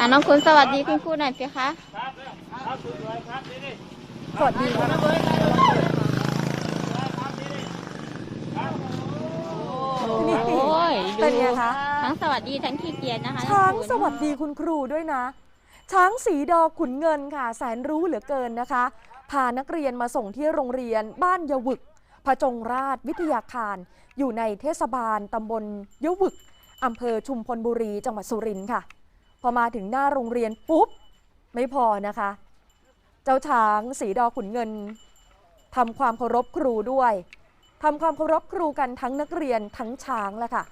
อะน้องคุณสวัสดีคุณครูหน่อยสิคะสวัสดีค่ะโอ้ยเป็นไงคะ ทั้งสวัสดีทั้งขี้เกียจนะคะช้างน้งสวัสดีคุณครูด้วยนะ ช้างสีดอขุนเงินค่ะ แสนรู้เหลือเกินนะคะ พานักเรียนมาส่งที่โรงเรียนบ้านยวึกพจงราชวิทยาคาร อยู่ในเทศบาลตำบลยวึกอำเภอชุมพลบุรีจังหวัดสุรินทร์ค่ะ พอมาถึงหน้าโรงเรียนปุ๊บ ไม่พอนะคะ เจ้าช้างสีดอขุนเงินทำความเคารพครูด้วยทำความเคารพครูกันทั้งนักเรียนทั้งช้างแหละค่ะ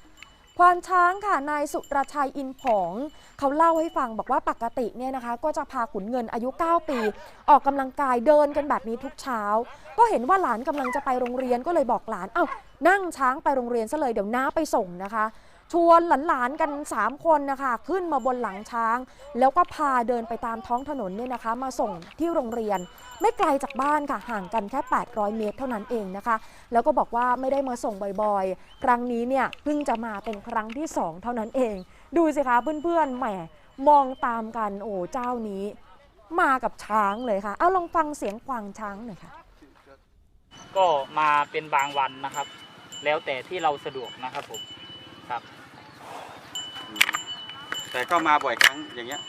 ควานช้างค่ะนายสุรชัยอินผองเขาเล่าให้ฟังบอกว่าปกติเนี่ยนะคะ ก็จะพาขุนเงินอายุ 9 ปี ออกกำลังกายเดินกันแบบนี้ทุกเช้า ก็เห็นว่าหลานกำลังจะไปโรงเรียนก็เลยบอกหลานเอ้านั่งช้างไปโรงเรียนซะเลยเดี๋ยวน้าไปส่งนะคะ ชวนหลานๆกัน 3 คนนะคะขึ้นมาบนหลังช้าง แล้วก็พาเดินไปตามท้องถนนเนี่ยนะคะ มาส่งที่โรงเรียน ไม่ไกลจากบ้านค่ะห่างกันแค่ 800 เมตรเท่านั้นเองนะคะ แล้วก็บอกว่าไม่ได้มาส่งบ่อยๆ ครั้งนี้เนี่ยเพิ่งจะมาเป็นครั้งที่ 2 เท่านั้นเอง ดูสิคะเพื่อนๆแหมมองตามกันโอ้เจ้านี้ มากับช้างเลยค่ะ เอาลองฟังเสียงควางช้างหน่อยค่ะ ก็มาเป็นบางวันนะครับ แล้วแต่ที่เราสะดวกนะครับผมครับ แต่ก็มาบ่อยครั้งอย่างเงี้ย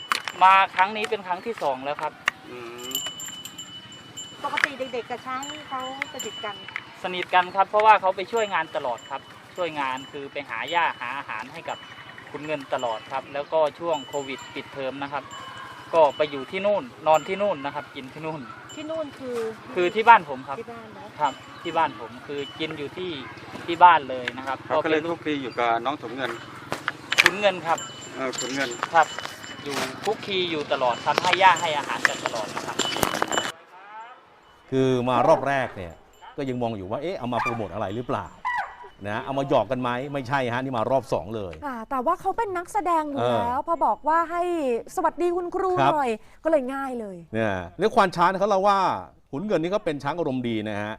มาครั้งนี้เป็นครั้งที่สองแล้วครับ อืมปกติเด็กๆกับช้างนี่เขาสนิทกัน สนิทกันครับ เพราะว่าเขาไปช่วยงานตลอดครับ ช่วยงานคือไปหาหญ้าหาอาหารให้กับคุณเงินตลอดครับ แล้วก็ช่วงโควิดปิดเทอมนะครับ ก็ไปอยู่ที่นู่น นอนที่นู่นนะครับ กินที่นู่น ที่นู่นคือคือที่บ้านผมครับ ที่บ้านเนาะครับ ที่บ้านผมคือกินอยู่ที่ที่บ้านเลยนะครับเขาก็เลยป็นทุกทีอยู่กับน้องถมเงิน คุณเงินครับเออขุนเงินครับ อยู่คุกคีอยู่ตลอดครับให้หญ้าให้อาหารกันตลอดนะครับ คือมารอบแรกเนี่ยก็ยังมองอยู่ว่าเอ๊ะเอามาโปรโมทอะไรหรือเปล่านะเอามาหยอกกันไหมไม่ใช่ฮะนี่มารอบสองเลยอ่าแต่ว่าเขาเป็นนักแสดงอยู่เออแล้ว พอบอกว่าให้สวัสดีคุณครูครับ หน่อย ก็เลยง่ายเลย เนี่ยเรื่องควานช้างเขาเล่าว่าขุนเงินนี่เขาเป็นช้างอารมณ์ดีนะฮะ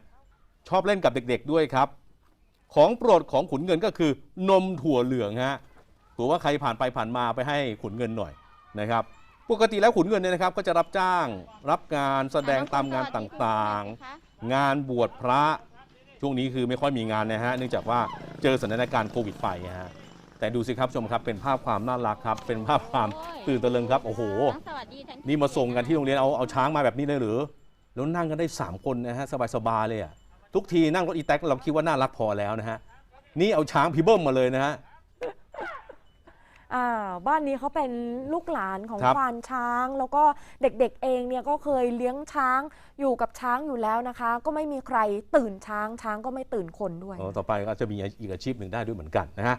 ชอบเล่นกับเด็กๆด้วยครับ ของโปรดของขุนเงินก็คือนมถั่วเหลืองฮะ ถือว่าใครผ่านไปผ่านมาไปให้ขุนเงินหน่อยนะครับปกติแล้วขุนเงินเนี่ยนะครับก็จะรับจ้างรับงานแสดงตามงานต่างๆ งานบวชพระช่วงนี้คือไม่ค่อยมีงานนะฮะเนื่องจากว่าเจอสถานการณ์โควิดไปนะฮะแต่ดูสิครับชมครับเป็นภาพความน่ารักครับ เป็นภาพความตื่นตะลึงครับโอ้โหทั้งสวัสดีทั้งนี่มาส่งกันที่โรงเรียนเอาเอาช้างมาแบบนี้เลยหรือแล้วนั่งกันได้ 3 คนนะฮะสบายๆเลยอะทุกทีนั่งรถอีแท็กเราคิดว่าน่ารักพอแล้วนะฮะนี่เอาช้างพีเบิ้มมาเลยนะฮะ อ่าบ้านนี้เขาเป็นลูกหลานของครับ ควานช้าง แล้วก็เด็กๆเองเนี่ยก็เคยเลี้ยงช้างอยู่กับช้างอยู่แล้วนะคะ ก็ไม่มีใครตื่นช้างช้างก็ไม่ตื่นคนด้วย เออต่อไปก็จะมีอีกอาชีพหนึ่งได้ด้วยเหมือนกันนะฮะ